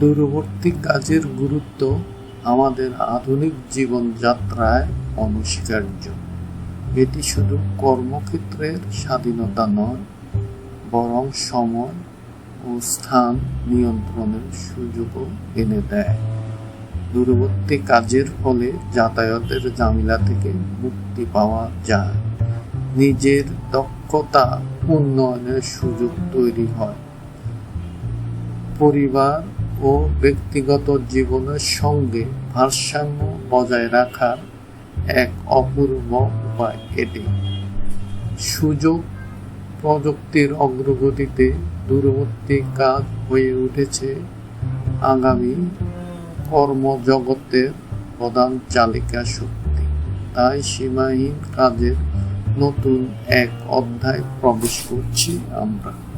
দূরবর্তী কাজের গুরুত্ব আমাদের আধুনিক জীবনযাত্রায় অনস্বীকার্য এটি শুধু কর্মক্ষেত্রের স্বাধীনতা নয়, বরং সময় ও স্থান নিয়ন্ত্রণের সুযোগও এনে দেয়। দূরবর্তী কাজের ফলে যাতায়াতের ঝামেলা থেকে মুক্তি পাওয়া যায়। নিজের দক্ষতা উন্নয়নের সুযোগ তৈরি হয়। পরিবার ও ব্যক্তিগত জীবনের সঙ্গে ভারসাম্য বজায় রাখার এক অপূর্ব উপায় এটি। সুযোগ প্রযুক্তির অগ্রগতিতে দূরবর্তী কাজ হয়ে উঠেছে আগামী কর্মজগতের প্রধান চালিকা শক্তি। তাই সীমাহীন কাজের নতুন এক অধ্যায় প্রবেশ করছি আমরা।